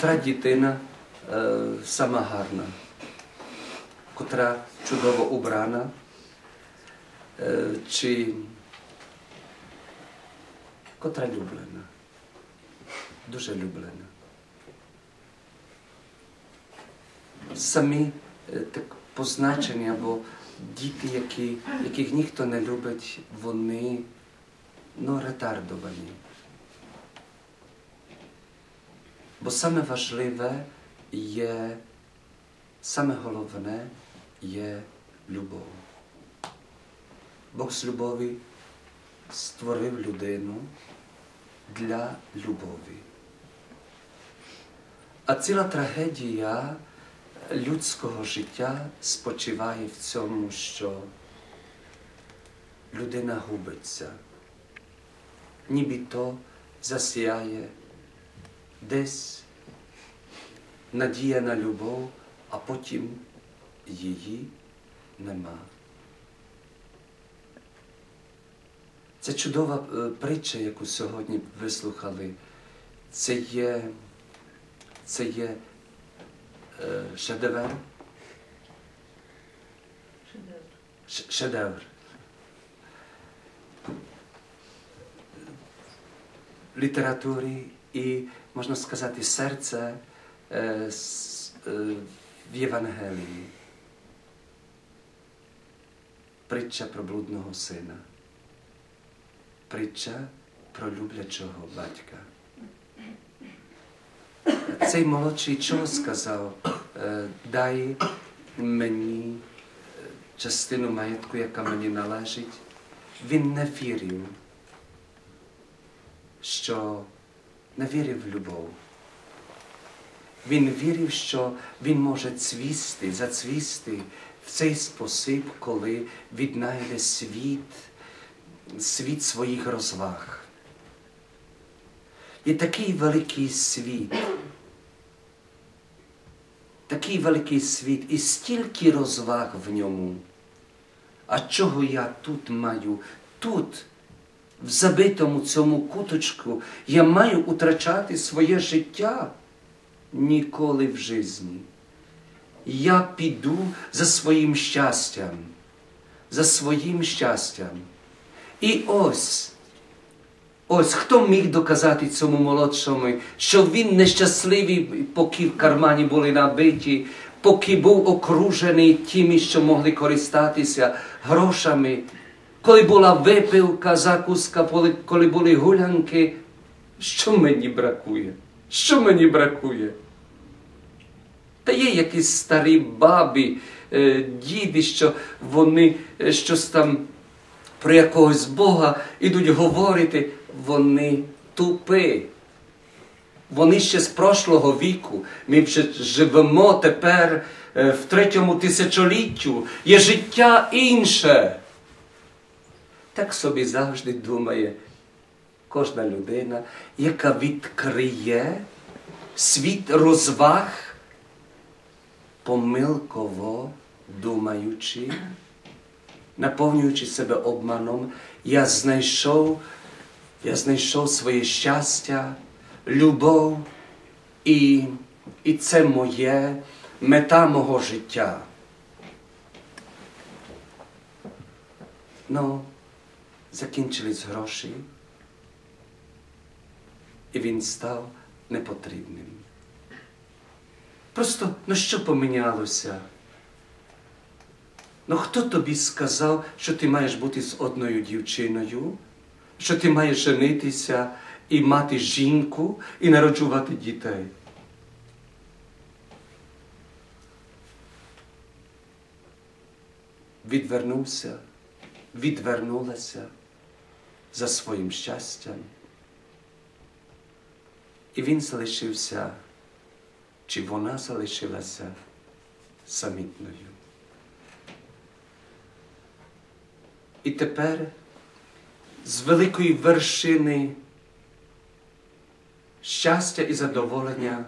котра дитина е, сама гарна, котра чудово убрана, е, чи котра люблена, дуже люблена. Самі е, так позначення, бо діти, які, яких ніхто не любить, вони ну, ретардовані. Бо саме важливе є, саме головне є любов. Бог з любові створив людину для любові. А ціла трагедія людського життя спочиває в цьому, що людина губиться, нібито засіяє десь надія на любов, а потім її нема. Це чудова е, притча, яку сьогодні вислухали. Це є, це є е, шедевр. Ш- Шедевр. Літератури і, можна сказати, серце е, е, в Євангелії. Притча про блудного сина. Притча про люблячого батька. Цей молодший чого сказав, е, дай мені частину маєтку, яка мені належить. Він не вірив, що не вірив в любов. Він вірив, що він може цвісти, зацвісти в цей спосіб, коли віднайде світ, світ своїх розваг. І такий великий світ, такий великий світ і стільки розваг в ньому. А чого я тут маю? Тут, в забитому цьому куточку, я маю утрачати своє життя ніколи в житті. Я піду за своїм щастям, за своїм щастям. І ось, ось хто міг доказати цьому молодшому, що він нещасливий, поки в кармані були набиті, поки був окружений тими, що могли користатися грошами, коли була випивка, закуска, коли- коли були гулянки, що мені бракує? Що мені бракує? Та є якісь старі бабі, е, діди, що вони е, щось там про якогось Бога ідуть говорити, вони тупи. Вони ще з прошлого віку. Ми вже живемо тепер е, в третьому тисячоліттю. Є життя інше. Так собі завжди думає кожна людина, яка відкриє світ розваг, помилково думаючи, наповнюючи себе обманом, я знайшов, я знайшов своє щастя, любов, і, і це моє мета мого життя. Ну, закінчились гроші, і він став непотрібним. Просто ну що помінялося? Ну хто тобі сказав, що ти маєш бути з одною дівчиною, що ти маєш женитися і мати жінку і народжувати дітей? Відвернувся, відвернулася за своїм щастям. І він залишився, чи вона залишилася самітною. І тепер з великої вершини щастя і задоволення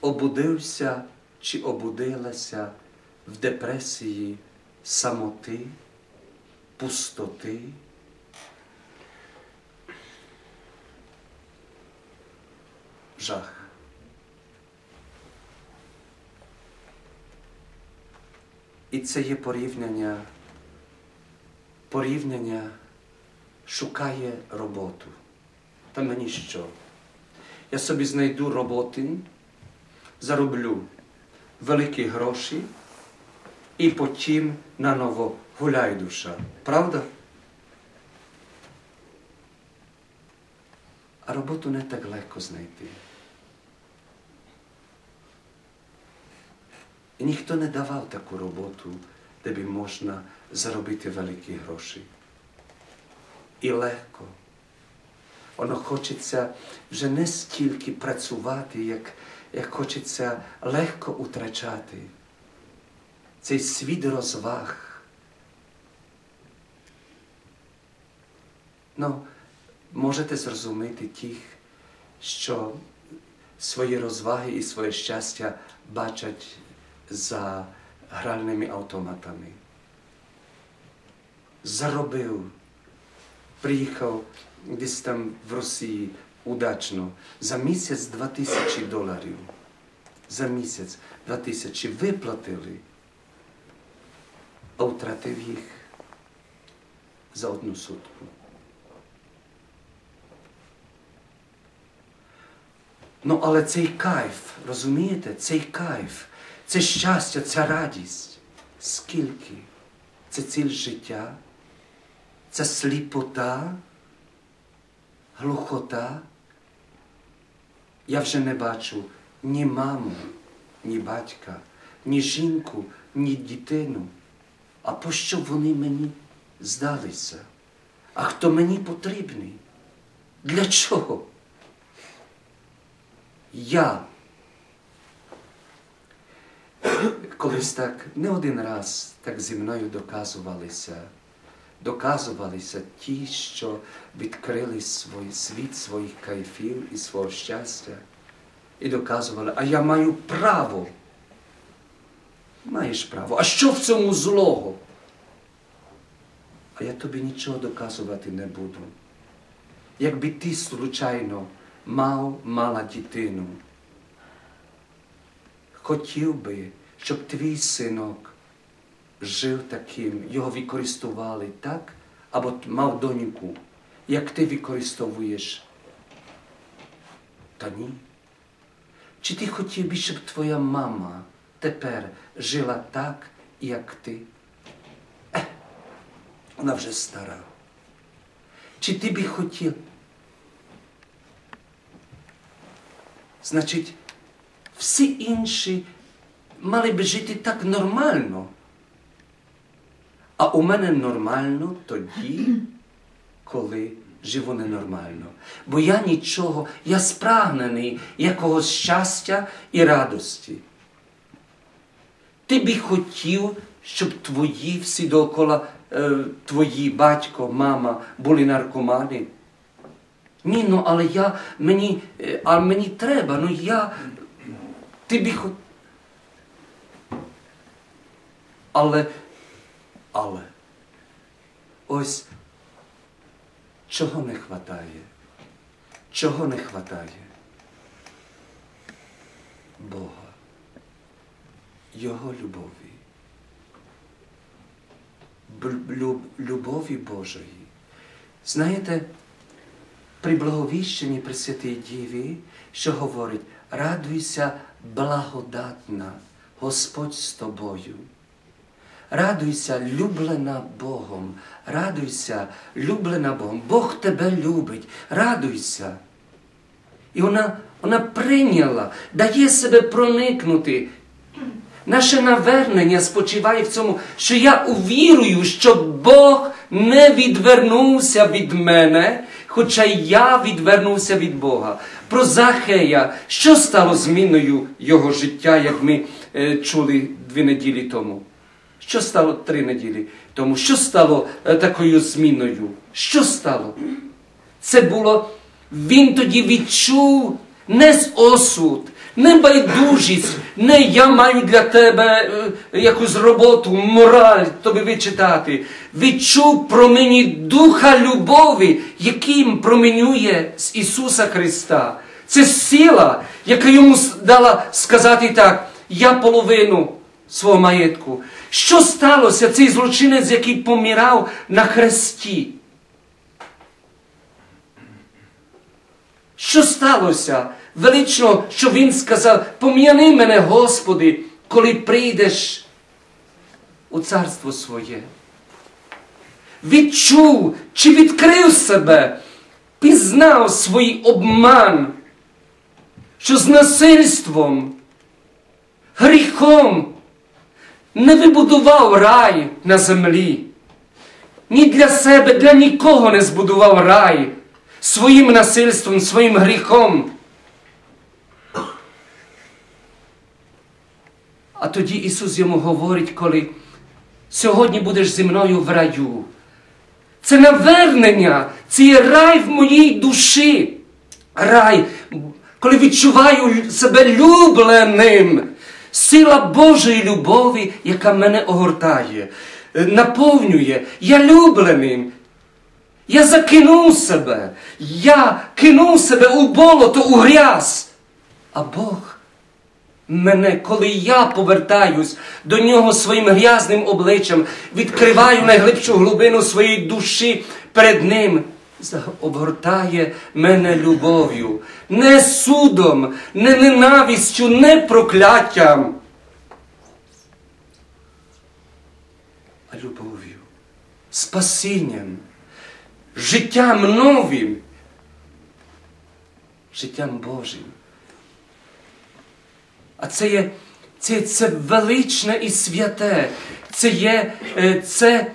обудився чи обудилася в депресії самоти, пустоти. жах. І це є порівняння, порівняння шукає роботу. Та мені що? Я собі знайду роботи, зароблю великі гроші і потім наново гуляй душа. Правда? А роботу не так легко знайти. І ніхто не давав таку роботу, де би можна заробити великі гроші. І легко. Воно хочеться вже не стільки працювати, як, як хочеться легко утрачати. Цей світ розваг. Ну, можете зрозуміти тих, що свої розваги і своє щастя бачать за гральними автоматами. Заробив, приїхав десь там в Росії удачно, за місяць два тисячі доларів. За місяць два тисячі виплатили, а втратив їх за одну сутку. Ну, але цей кайф, розумієте, цей кайф, це щастя, ця радість. Скільки? Це ціль життя, це сліпота, глухота. Я вже не бачу ні маму, ні батька, ні жінку, ні дитину. А пощо вони мені здалися? А хто мені потрібний? Для чого? Я колись так не один раз так зі мною доказувалися, доказувалися ті, що відкрили свій світ своїх кайфів і свого щастя, і доказували, а я маю право. Маєш право. А що в цьому злого? А я тобі нічого доказувати не буду. Якби ти случайно мав мала дитину, хотів би, щоб твій синок жив таким, його використовували так, або мав доньку, як ти використовуєш. Та ні. Чи ти хотів би, щоб твоя мама тепер жила так, як ти? Е, вона вже стара. Чи ти би хотів? Значить, всі інші мали би жити так нормально. А у мене нормально тоді, коли живу ненормально. Бо я нічого, я спрагнений якогось щастя і радості. Ти би хотів, щоб твої всі довкола, е, твої батько, мама були наркомани. Ні, ну але я мені, е, а мені треба, ну я. Ти би хот... Але, але, ось чого не хватає? Чого не хватає? Бога, Його любові, Б- люб- любові Божої. Знаєте, при благовіщенні Пресвятій Діві, що говорить, радуйся, благодатна, Господь з тобою. Радуйся, люблена Богом, радуйся, люблена Богом. Бог тебе любить, радуйся. І вона, вона прийняла, дає себе проникнути. Наше навернення спочиває в цьому, що я увірую, що Бог не відвернувся від мене, хоча й я відвернувся від Бога. Про Захея, що стало зміною його життя, як ми е, чули дві неділі тому. Що стало три неділі тому? Що стало е, такою зміною? Що стало? Це було, він тоді відчув не з осуд, не байдужість, не я маю для тебе е, якусь роботу, мораль тобі вичитати. Відчув промені Духа любові, яким променює з Ісуса Христа. Це сила, яка йому дала сказати так, я половину свого маєтку. Що сталося цей злочинець, який помирав на хресті? Що сталося? Велично, що він сказав, пом'яни мене, Господи, коли прийдеш у царство своє. Відчув чи відкрив себе, пізнав свій обман, що з насильством, гріхом не вибудував рай на землі. Ні для себе, для нікого не збудував рай своїм насильством, своїм гріхом. А тоді Ісус йому говорить, коли сьогодні будеш зі мною в раю. Це навернення, це є рай в моїй душі. Рай, коли відчуваю себе любленим. Сила Божої любові, яка мене огортає, наповнює. Я любленим. Я закинув себе. Я кинув себе у болото, у грязь. А Бог мене, коли я повертаюсь до нього своїм грязним обличчям, відкриваю найглибшу глибину своєї душі перед Ним, обгортає мене любов'ю, не судом, не ненавистю, не прокляттям, а любов'ю, спасінням, життям новим, життям Божим. А це є це, це величне і святе. Це є це,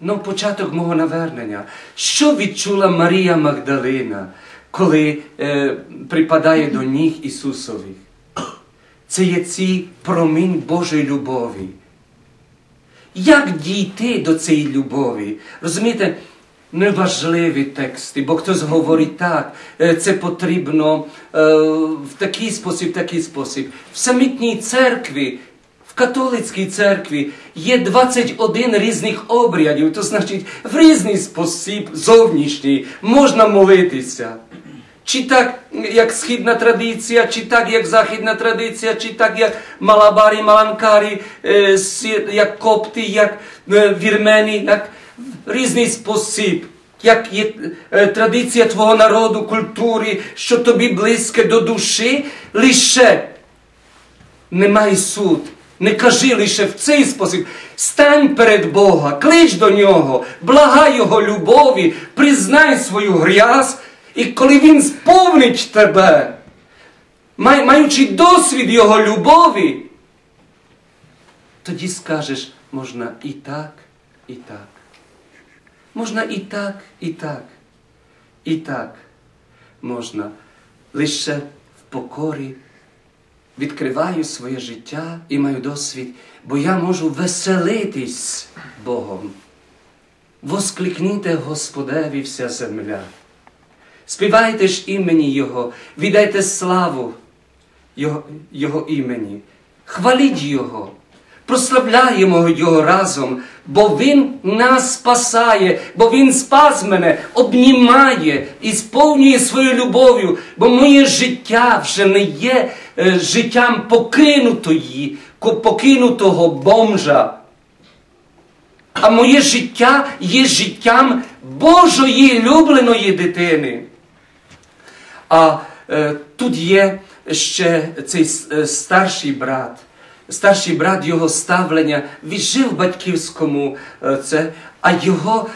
ну, початок мого навернення. Що відчула Марія Магдалина, коли е, припадає до ніг Ісусових? Це є цей промінь Божої любові. Як дійти до цієї любові? Розумієте? Неважливі тексти, бо хтось говорить так, це потрібно в такий спосіб, такий спосіб. В самітній церкві, в католицькій церкві є 21 різних обрядів, то значить в різний спосіб зовнішній можна молитися. Чи так, як східна традиція, чи так, як західна традиція, чи так, як малабарі, маланкарі, як копти, як вірмені, як різний спосіб, як є традиція твого народу, культури, що тобі близьке до душі, лише не май суд. Не кажи лише в цей спосіб. Стань перед Бога, клич до Нього, благай Його любові, признай свою грязь, і коли Він сповнить тебе, маючи досвід Його любові, тоді скажеш, можна і так, і так. Можна і так, і так, і так. Можна лише в покорі відкриваю своє життя і маю досвід, бо я можу веселитись Богом. Воскликніте Господеві вся земля. Співайте ж імені Його, віддайте славу Його, Його імені, хваліть Його. Прославляємо Його разом, бо Він нас спасає, бо Він спас мене, обнімає і сповнює свою любов'ю, бо моє життя вже не є е, життям покинутої, покинутого бомжа. А моє життя є життям Божої любленої дитини. А е, тут є ще цей е, старший брат старший брат його ставлення віджив батьківському це, а його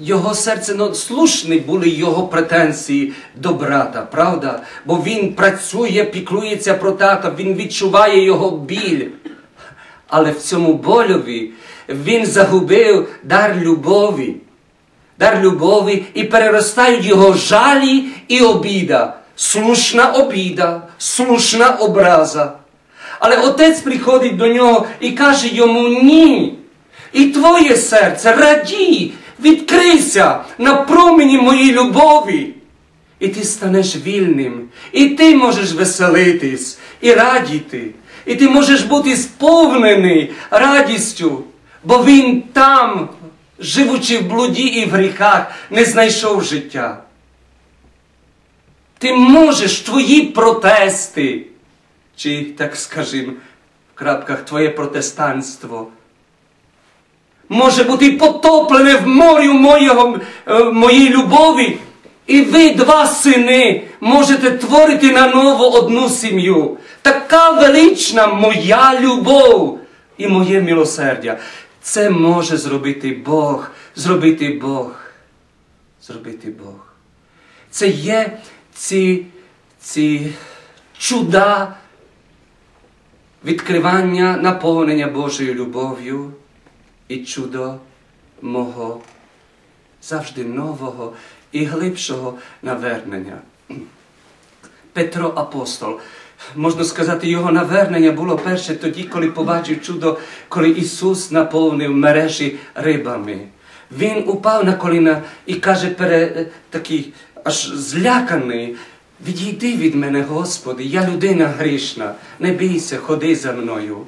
його серце ну, слушні були його претензії до брата, правда? Бо він працює, піклується про тата, він відчуває його біль. Але в цьому больові він загубив дар любові. Дар любові і переростають його жалі і обіда. Слушна обіда, слушна образа. Але отець приходить до нього і каже йому ні. І твоє серце радій, відкрийся на промені моїй любові. І ти станеш вільним, і ти можеш веселитись і радіти, і ти можеш бути сповнений радістю, бо він там, живучи в блуді і в гріхах, не знайшов життя. Ти можеш твої протести чи, так скажімо, крапках твоє протестанство може бути потоплене в морю моєго, е, моєї любові. І ви, два сини, можете творити на ново одну сім'ю. Така велична моя любов і моє милосердя. Це може зробити Бог, зробити Бог, зробити Бог. Це є ці, ці чуда відкривання, наповнення Божою любов'ю і чудо мого завжди нового і глибшого навернення. Петро апостол. Можна сказати, його навернення було перше тоді, коли побачив чудо, коли Ісус наповнив мережі рибами. Він упав на коліна і каже, пере, такий аж зляканий. Відійди від мене, Господи, я людина грішна, не бійся, ходи за мною.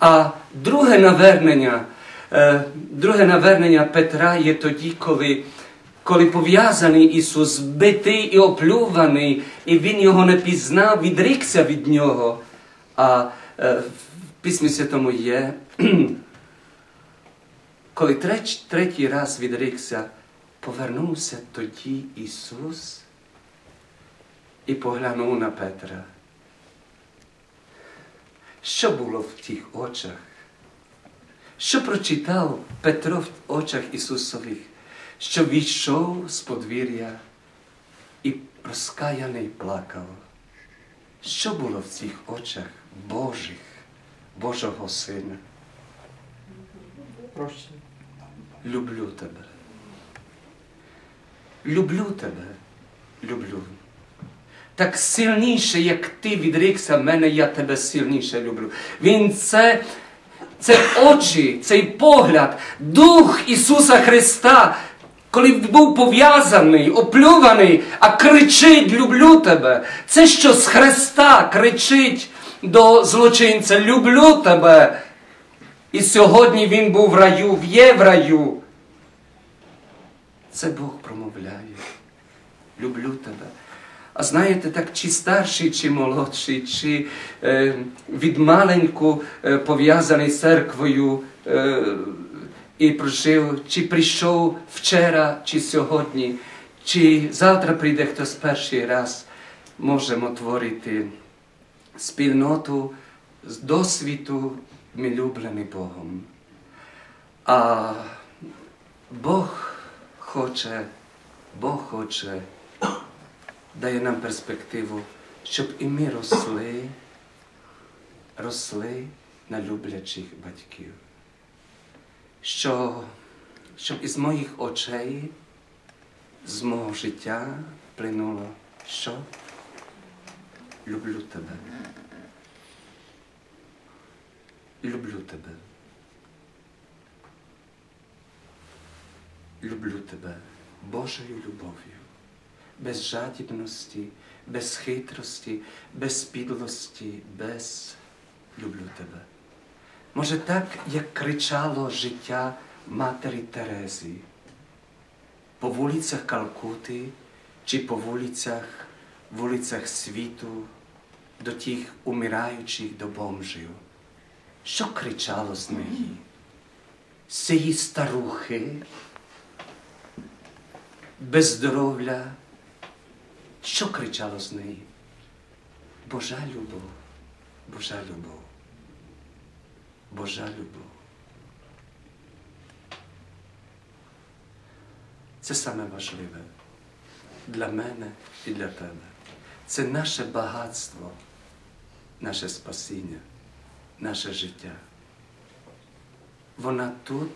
А друге навернення, е, друге навернення Петра є тоді, коли коли пов'язаний Ісус, битий і оплюваний, і Він його не пізнав, відрікся від нього. А е, в Письмі Святому є, коли третій раз відрікся, повернувся тоді Ісус і поглянув на Петра. Що було в тих очах? Що прочитав Петро в очах Ісусових? що війшов з подвір'я і розкаяний плакав. Що було в цих очах Божих, Божого Сина? Прощення. Люблю тебе. Люблю тебе, люблю. Так сильніше, як ти відрікся мене, я тебе сильніше люблю. Він це, це очі, цей погляд, Дух Ісуса Христа коли був пов'язаний, оплюваний, а кричить Люблю тебе. Це що з Христа кричить до злочинця Люблю тебе. І сьогодні він був в раю, є в раю. Це Бог промовляє. Люблю тебе. А знаєте, так чи старший, чи молодший, чи е, від маленьку е, пов'язаний з церквою. Е, і прожив, чи прийшов вчора, чи сьогодні, чи завтра прийде хтось перший раз, можемо творити спільноту з досвіду, ми люблені Богом. А Бог хоче, Бог хоче, дає нам перспективу, щоб і ми росли, росли на люблячих батьків що, щоб із моїх очей, з мого життя плинуло, що люблю тебе. Люблю тебе. Люблю тебе Божою любов'ю, без жадібності, без хитрості, без підлості, без люблю тебе. Може, так, як кричало життя матері Терези по вулицях Калкути чи по вулицях, вулицях світу до тих умираючих до бомжів. Що кричало з неї? Цієї старухи, без здоров'я. Що кричало з неї? Божа любов, Божа любов. Божа любов. Це саме важливе для мене і для тебе. Це наше багатство, наше спасіння, наше життя. Вона тут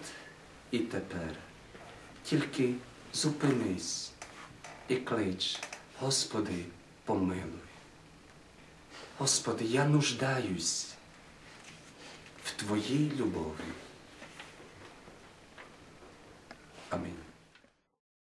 і тепер. Тільки зупинись і клич, Господи, помилуй. Господи, я нуждаюсь в Твоїй любові. Амінь.